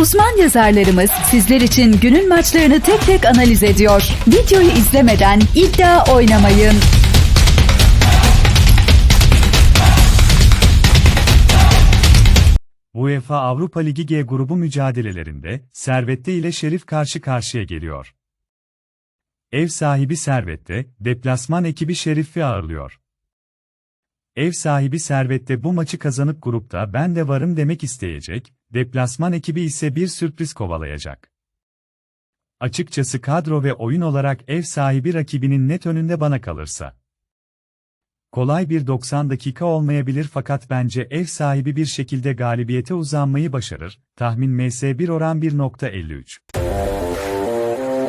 Uzman yazarlarımız sizler için günün maçlarını tek tek analiz ediyor. Videoyu izlemeden iddia oynamayın. UEFA Avrupa Ligi G grubu mücadelelerinde Servette ile Şerif karşı karşıya geliyor. Ev sahibi Servette, deplasman ekibi Şerif'i ağırlıyor. Ev sahibi Servette bu maçı kazanıp grupta ben de varım demek isteyecek, deplasman ekibi ise bir sürpriz kovalayacak. Açıkçası kadro ve oyun olarak ev sahibi rakibinin net önünde bana kalırsa. Kolay bir 90 dakika olmayabilir fakat bence ev sahibi bir şekilde galibiyete uzanmayı başarır. Tahmin MS1 oran 1.53.